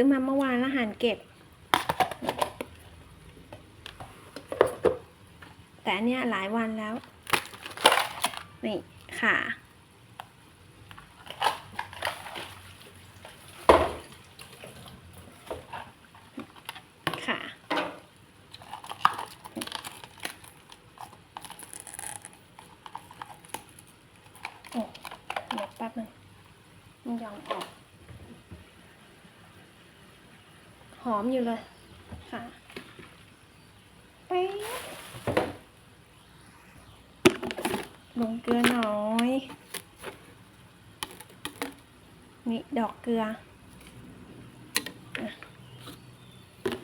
ซื้อมาเมื่อวานแล้วหันเก็บ แต่อันเนี้ยหลายวันแล้ว นี่ค่ะ โอ้เดี๋ยวแป๊บนึงมันยอมออก ห อมอยู่เลยค่ะไปลงเกลือหน่อย นี่ดอกเกลือ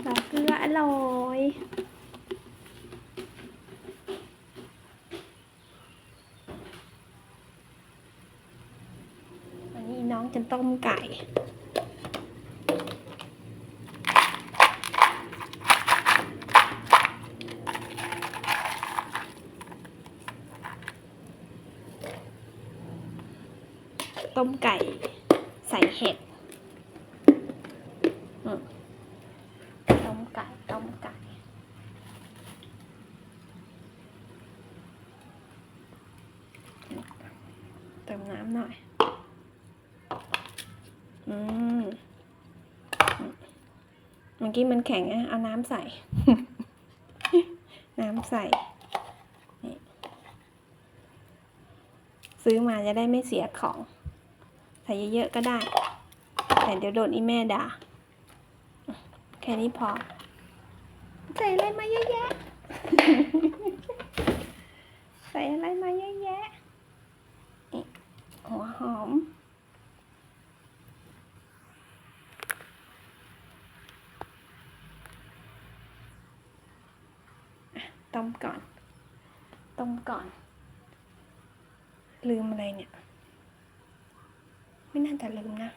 ดอกเกลืออร่อยวันนี้น้องจะต้มไก่ ต้ม ไก่ใส่เห็ดต้มไก่ต้มไก่เติมน้ำหน่อย อืมเมื่อกี้มันแข็งอะเอาน้ำใส่ น้ำใส่ ซื้อมาจะได้ไม่เสียของ ใส่เยอะๆก็ได้ แต่เดี๋ยวโดนอีแม่ด่า แค่นี้พอ ใส่อะไรมาเยอะแยะ ใส่อะไรมาเยอะแยะ หัวหอมต้มก่อน ต้มก่อน ลืมอะไรเนี่ย น่าจะลืมนะ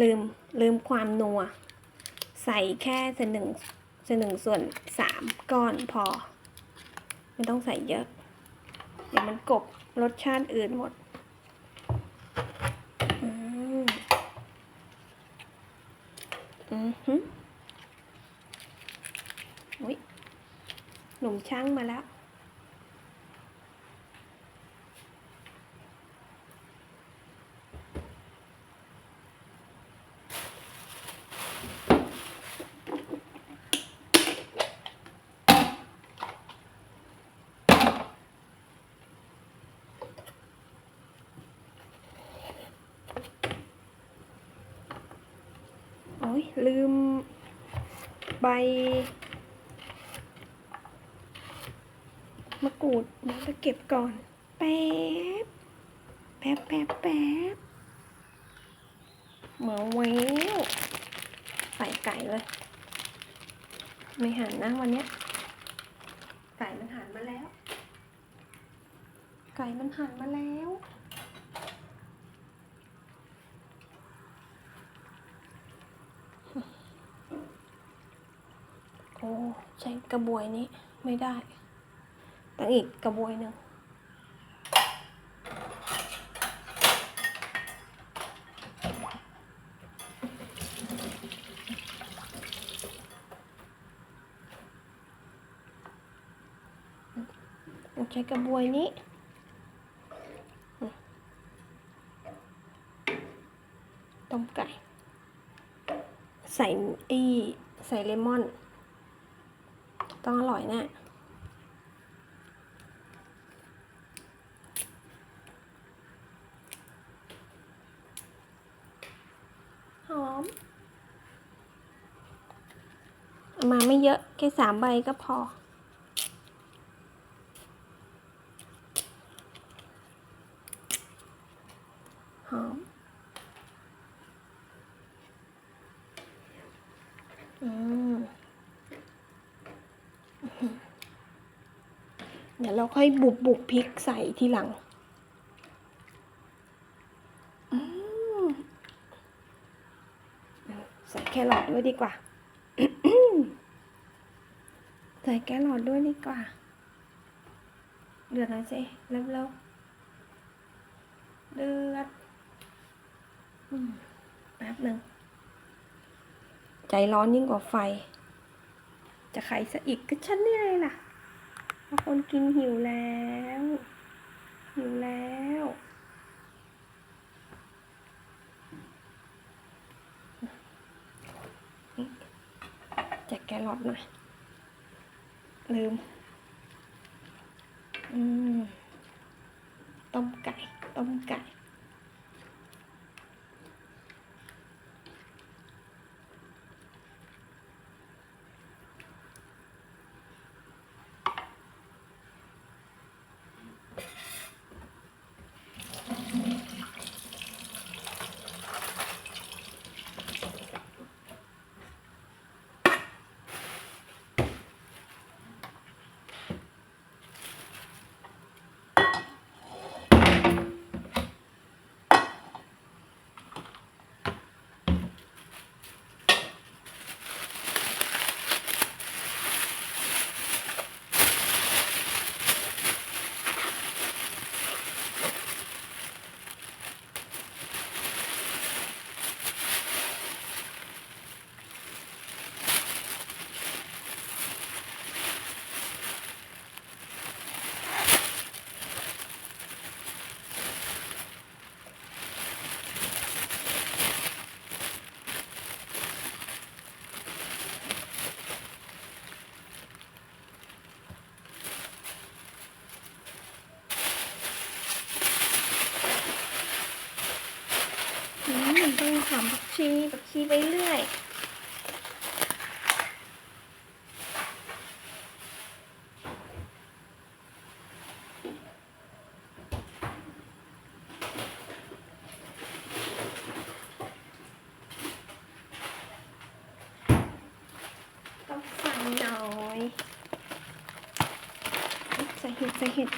ลืม ลืมความนัว ใส่แค่ส่วนหนึ่งส่วนหนึ่งส่วนสามก้อนพอ ไม่ต้องใส่เยอะ เดี๋ยวมันกบรสชาติอื่นหมด อืมอือฮึอุ้ยหนุ่ม ช่างมาแล้ว โอ้ยลืมใบ มะกรูดเดี๋ยวไปเก็บก่อนแป๊บแป๊บแป๊บแป๊บเหมือนแววใส่ไก่เลย ไม่หันนะวันเนี้ยไก่มันหันมาแล้ว ไก่มันหันมาแล้วโอ้ใช้กระบวยนี้ไม่ได้ ตั้งอีกกระบวยหนึ่งใช้กระบวยนี้ต้มไก่ ใส่อีใส่เลมอน ต้องอร่อยแน่อมเอา มาไม่เยอะ แค่สามใบก็พอ หอม อืม เดี๋ยวเราค่อยบุบบุบพริกใส่ทีหลังอืมใส่แครอทด้วยดีกว่า ส่แครอทด้วยดีกว่า เดือดน่อยสิเร็วๆเดือดอแป๊บหนึ่ง ใจร้อนยิ่งกว่าไฟ จะไขซะอีกก็ฉันนี่เลยล่ะเพราะคนกินหิวแล้ว หิวแล้วแจกแครอทหน่อย ลืม อืมต้มไก่ ต้มไก่ อืมต้องทำผักชีผักชีไปเรื่อยต้องใส่หน่อยใส่เห็ดใส่เห็ด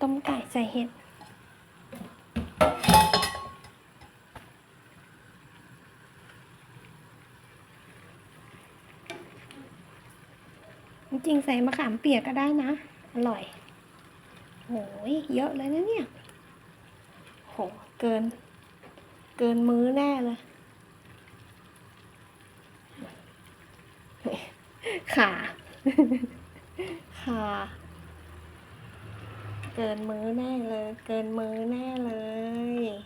ต้มไก่ ใส่เห็ด จริงใส่มะขามเปียกก็ได้นะ อร่อยโหยเยอะเลยนะเนี่ย โห เกิน เกินมื้อแน่เลย ขา ขา เกินมื้อแน่เลย เกินมื้อแน่เลย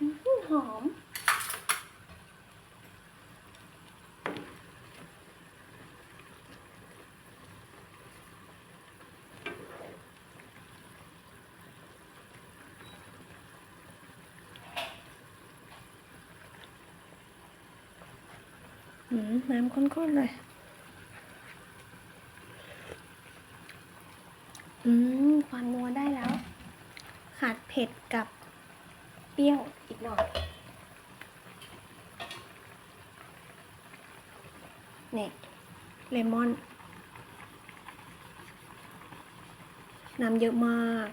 อื้อ หือหอมอืมน้ำข้นๆเลยอืม ความนัวได้แล้ว ขาดเผ็ดกับเปรี้ยวอีกหน่อยเนี่ยเล มอน น้ำเยอะมาก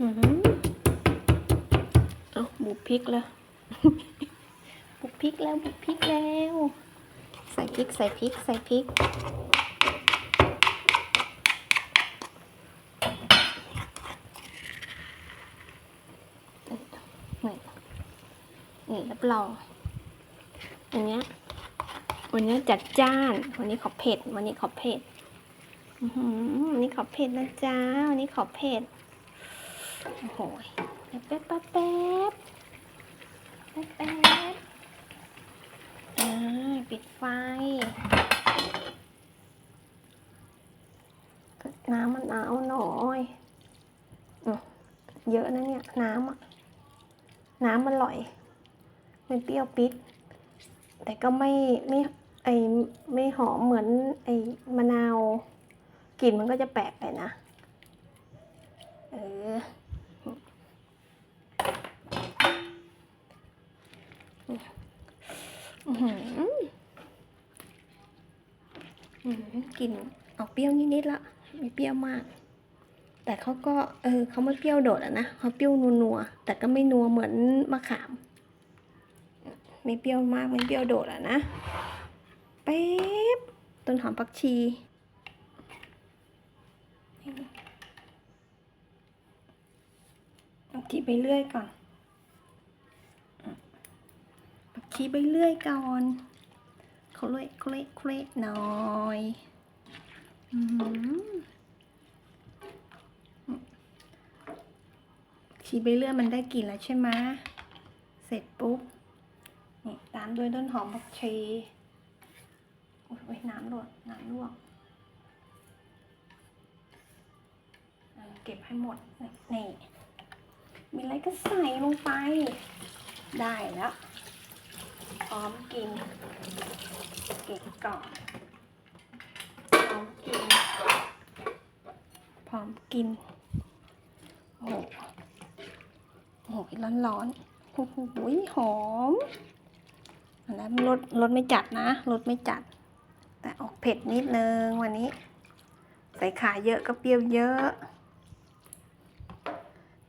เอาบุกพริกแล้ว บุกพริกแล้วบุกพริกแล้ว ใส่พริกใส่พริกใส่พริก นี่นี่รับรองอันเนี้ยวันนี้จัดจ้าน วันนี้ขอเผ็ด วันนี้ขอเผ็ดวันนี้ขอเผ็ดนะจ๊ะ วันนี้ขอเผ็ด โอ้โหยแป๊บแป๊บแป๊บแป๊บแป๊บอ่าปิดไฟน้ำมันหนาวหน่อยเยอะนะเนี่ย น้ำอะน้ำมันอร่อยไม่เปรี้ยวปิด แต่ก็ไม่ไม่ไอไม่หอมเหมือนไอมะนาวกลิ่นมันก็จะแปลกไปนะ เออ อื้อหืออื้อหือ กลิ่นออกเปรี้ยวนิดๆละไม่เปรี้ยวมาก แต่เขาก็ เออเขาไม่เปรี้ยวโดดอะนะเขาเปรี้ยวนัวๆแต่ก็ไม่นัวเหมือนมะขาม ไม่เปรี้ยวมากไม่เปรี้ยวโดดอะนะเป๊บต้นหอมผักชีผักชีไปเรื่อยก่อน ผักชีไปเรื่อยก่อนเขาเละเคละเคละหน่อยขีไปเรื่อยมันได้กลิ่นแล้วใช่ไหมเสร็จปุ๊บนี่ตามด้วยต้นหอมผักชีโอ้ยน้ำรวกน้ำลวกเก็บให้หมดนี่มีอะไรก็ใส่ลงไป ได้แล้ว พร้อมกินเก็บก่อนพร้อมกิน พร้อมกิน โอ้โหโอ้โหร้อนๆโอ้โหหอมอันนั้นรสรสไม่จัดนะรสไม่จัด แต่ออกเผ็ดนิดนึงวันนี้ ใส่ขาเยอะก็เปรี้ยวเยอะ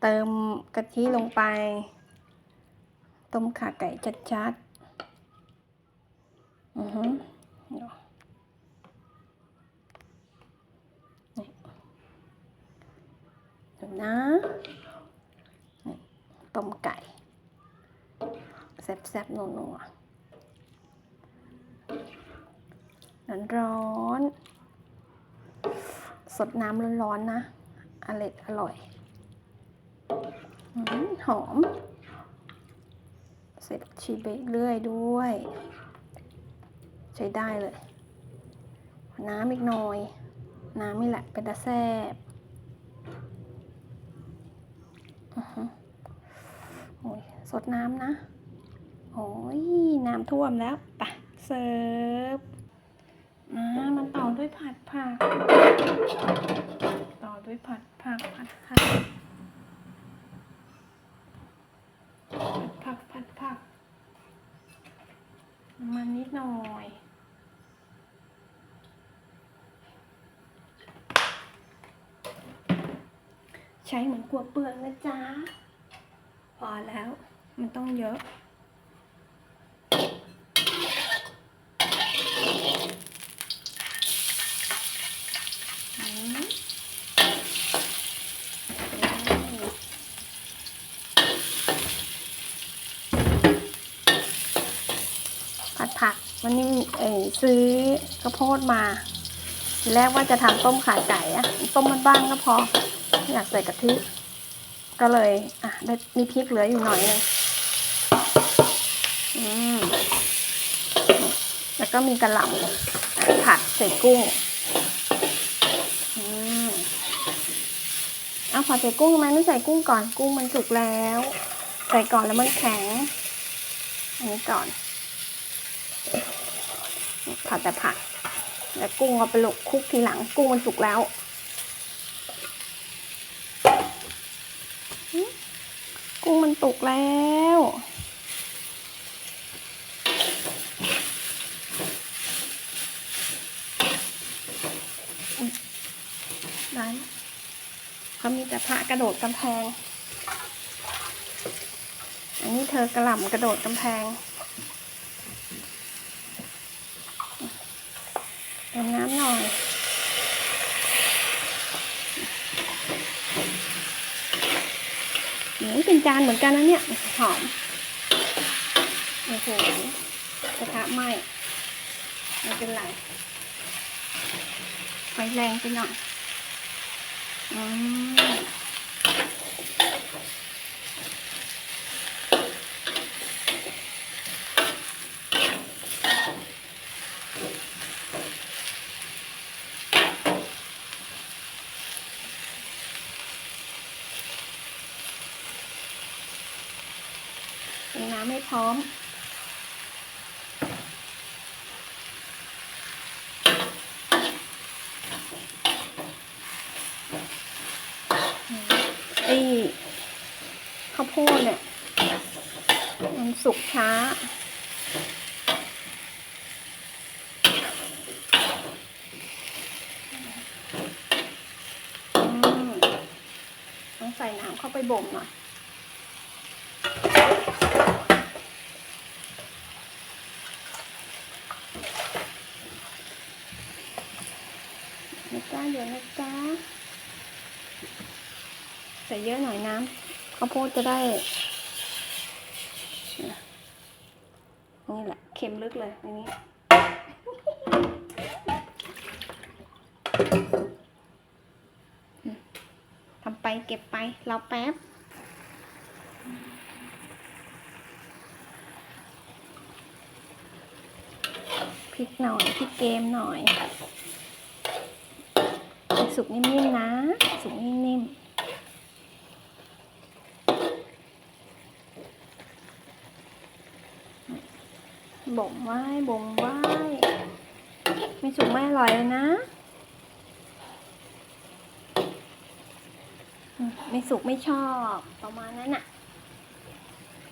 เติมกะทิลงไป ต้มขาไก่จัดๆ อือฮึเดี๋ยวนี่เดี๋ยวนะนี่ต้มไก่แซ่บๆนัวๆร้อนสดน้ำร้อนๆนะอร่อยอร่อยหอมเสร็จชีเบเรื่อยด้วย ช้ได้เลยน้ำอีกหน่อย น้ำนี่แหละเป็นตะแซบอื้อหือโอ้ยสดน้ำนะ โอ้ย น้ำท่วมแล้วปะเสิร์ฟมามันต่อด้วยผัดผัก ต่อด้วยผัดผักผัดผักผัดผักผัดผัก มันนิดหน่อย ใช้เหมือนกลัวเปลืองนะจ๊ะ พอแล้ว มันต้องเยอะ ผัดผักวันนี้เอยซื้อข้าวโพดมา ทีแรกว่าจะทำต้มขาไก่อะต้มมันบ้างก็พอ อยากใส่กะทิ ก็เลยอะได้มีพริกเหลืออยู่หน่อยนึงอืมแล้วก็มีกระหล่ำผัดใส่กุ้งอืมเอาพอใส่กุ้งทำไมไม่ใส่กุ้งก่อนกุ้งมันสุกแล้ว ใส่ก่อนแล้วมันแข็ง อันนี้ก่อน ผัดแต่ผักแล้วกุ้งเอาไปลกคลุกทีหลังกุ้งมันสุกแล้ว กุ้งมันสุกแล้วอุ๊ยได้เขามีแต่พระกระโดดกำแพง อันนี้เธอกระหล่ำกระโดดกำแพงเติมน้ำหน่อย เป็นจานเหมือนกันนะเนี่ยหอมโอ้โหกระทะไหม้ไม่เป็นไรไฟแรงไปหน่อยอืมเตรียมน้ำให้ พร้อม ไอ้ข้าวโพดเนี่ย มันสุกช้าต้องใส่น้ำเข้าไปบ่มหน่อย นะจ๊ะเดี๋ยวนะจ๊ะ ใส่เยอะหน่อยน้ำข้าวโพดจะได้นี่แหละเค็มลึกเลยอันนี้ทำไปเก็บไปรอแป๊บพริกหน่อยพริกเกมหน่อย สุกนิ่มๆนะ สุกนิ่มๆ บ่งไว้บ่งไว้ ไม่สุกไม่อร่อยเลยนะ ไม่สุกไม่ชอบประมาณนั้นอะ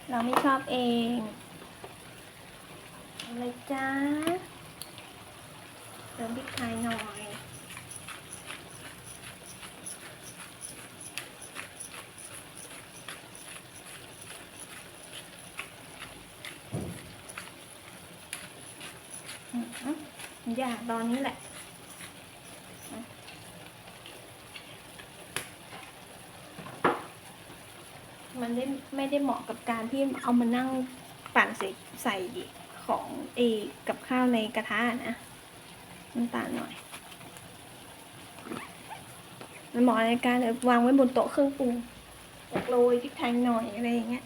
เราไม่ชอบเองอาเลยจ้าเติมพริกไทยหน่อย ยากตอนนี้แหละมันได้ไม่ได้เหมาะกับการที่เอามานั่งปั่นใส่ใส่ของเอกับข้าวในกระทะนะน้ำตาลหน่อยมันเหมาะในการเอาวางไว้บนโต๊ะเครื่องปรุงโรยพริกไทยหน่อยอะไรอย่างเงี้ย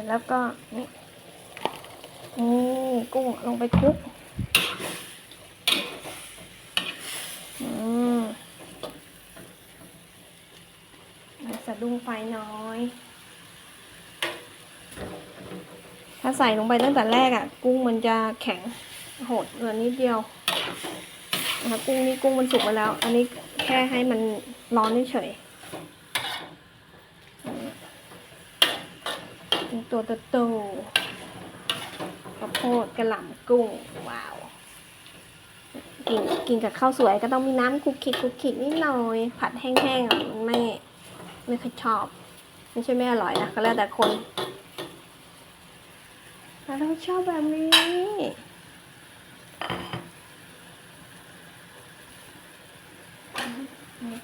ร็จแล้วก็นี่นี่กุ้งลงไปคลุกอืมเดี๋ยวสะดุ้งไฟน้อย ถ้าใส่ลงไปตั้งแต่แรกอะ่ะ กุ้งมันจะแข็งโหดเหลือนิดเดียวนะคะกุ้งนี่กุ้งมันสุกมาแล้ว อันนี้แค่ให้มันร้อนเฉยๆอืมเป็น ตัวโตๆข้าวโพดกระหล่ำกุ้ง ว้าว กินกินกับข้าวสวยก็ต้องมีน้ำคุกคิกคุกคิกนิดหน่อย ผัดแห้งๆอะมันไม่ไม่ค่อยชอบไม่ใช่ไม่อร่อยนะก็แล้วแต่คนเราชอบแบบนี้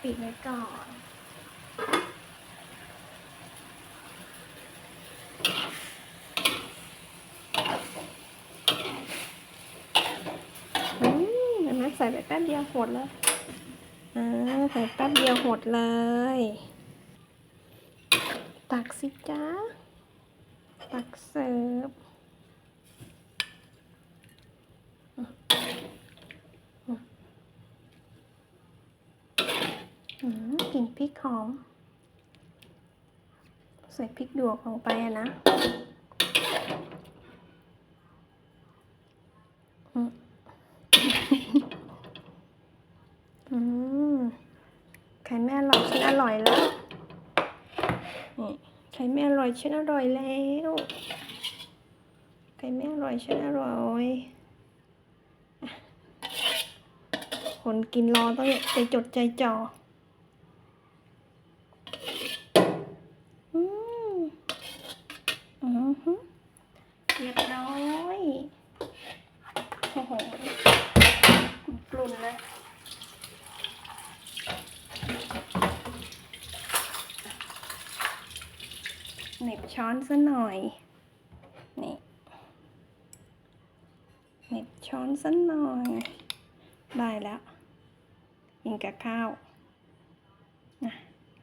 ปิดไว้ก่อน อืมเห็นไหมใส่ไปแป๊บเดียวหดเลยอ่าใส่แป๊บเดียวหดเลย ตักสิจ้าตักเสิร์ฟอืมอืมกลิ่นพริกหอม ใส่พริกหยวกลงไปอะนะ อืม อืมไข่แม่อร่อย ฉันอร่อยแล้วไก่แม่อร่อยฉันอร่อยครไม่อร่อยฉันอร่อยอะคนกินรอต้องใจจดใจจ่อมอือหือเรียบร้อยโอ้โหกลุ่นๆเลย เหน็บช้อน ซะหน่อย นี่เน็บช้อนซะหน่อย ได้แล้วกินกับข้าวนะ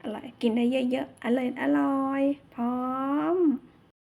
อร่อย กินได้เยอะๆ อร่อย อร่อย พอ